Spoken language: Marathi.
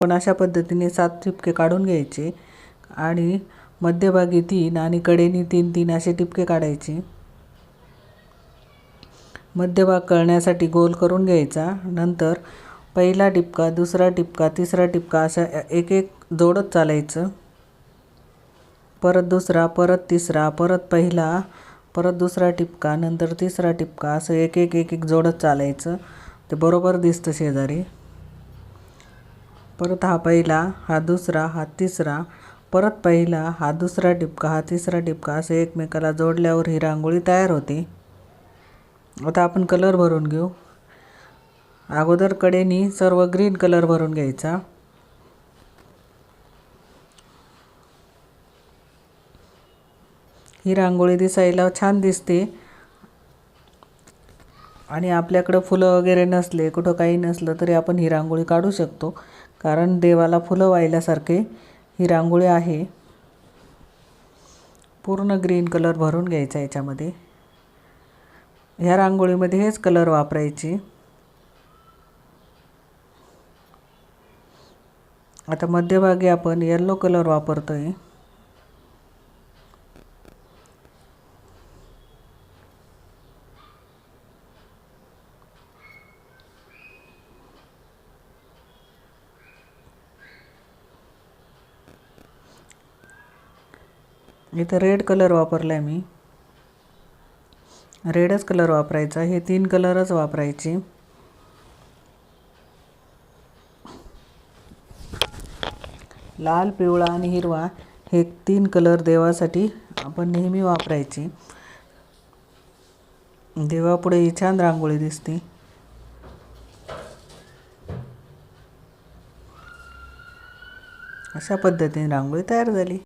पण अशा पद्धतीने सात ठिपके काढून घ्यायचे आणि मध्यभागी तीन आणि कडेनी तीन तीन असे ठिपके काढायचे. मध्यभाग कळण्यासाठी गोल करून घ्यायचा. नंतर पहिला टिपका दुसरा टिपका तिसरा टिपका असा एक एक जोडत चालायचं. परत दुसरा परत तिसरा परत पहिला परत दुसरा टिपका नंतर तिसरा टिपका असं एक एक एक एक जोडत चालायचं. ते बरोबर दिसतं शेजारी. परत हा पहिला हा दुसरा हा तिसरा परत पहिला हा दुसरा डिपका हा तिसरा डिपका असे एकमेकाला जोडल्यावर ही रांगोळी तयार होते. आता आपण कलर भरून घेऊ. अगोदर कडेनी सर्व ग्रीन कलर भरून घ्यायचा. ही रांगोळी दिसायला छान दिसते. आणि आपल्याकडं फुलं वगैरे नसले कुठं काही नसलं तरी आपण ही रांगोळी काढू शकतो. कारण देवाला फुलं वाहिल्यासारखे ही रांगोळी आहे. पूर्ण ग्रीन कलर भरून घ्यायचा याच्यामध्ये. ह्या रांगोळीमध्ये हेच कलर वापरायची. आता मध्यभागी आपण येल्लो कलर वापरतो आहे म्हणजे इथं रेड कलर वापरला आहे मी. रेडच कलर वापरायचा. हे तीन कलरच वापरायचे. लाल पिवळा आणि हिरवा हे तीन कलर देवासाठी आपण नेहमी वापरायचे. देवापुढे ही छान रांगोळी दिसते. अशा पद्धतीने रांगोळी तयार झाली.